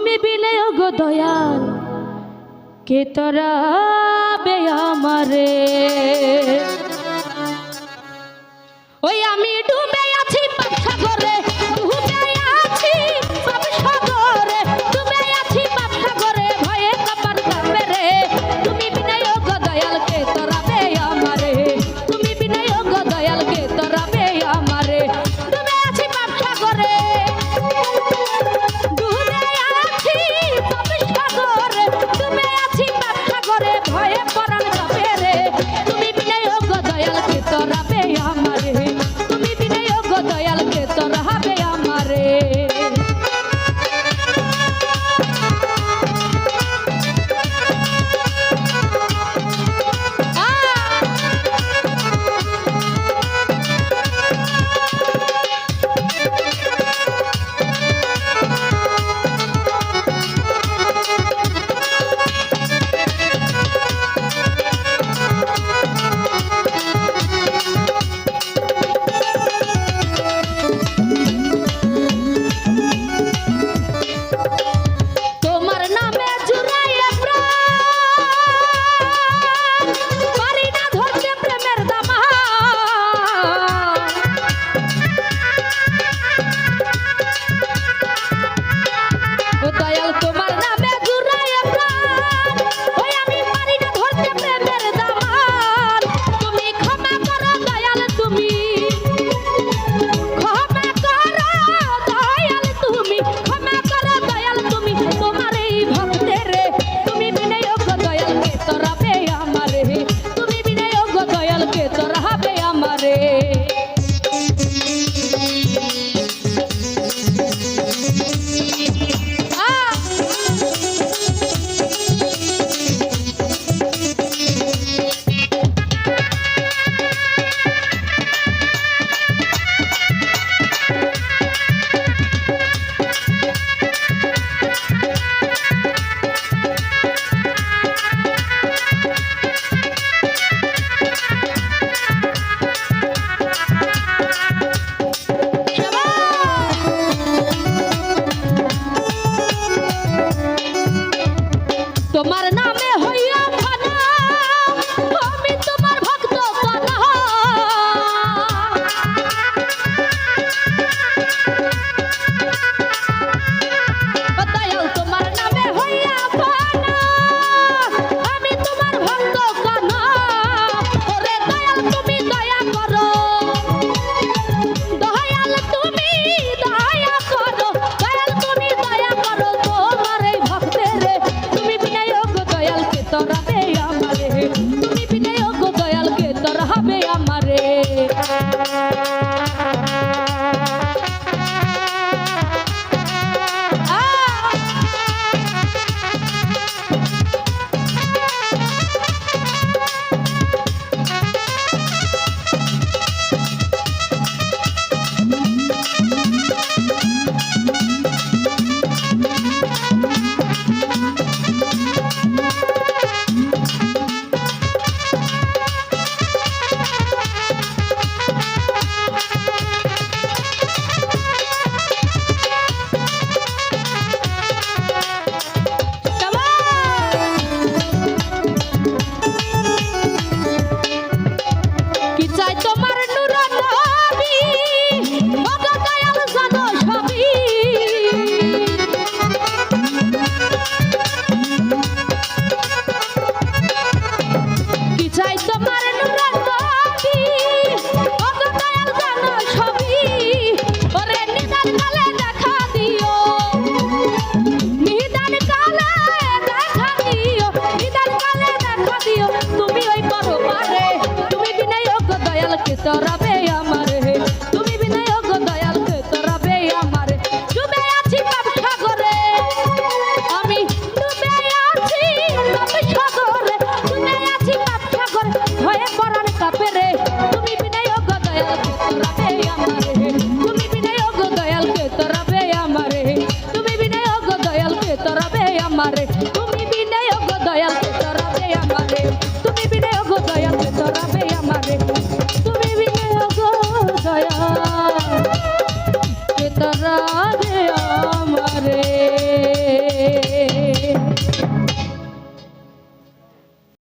তুমি বিনয় গো দয়াল কে তোরা আমারে? ওই আমি Yeah, look at tomar nada. আমারে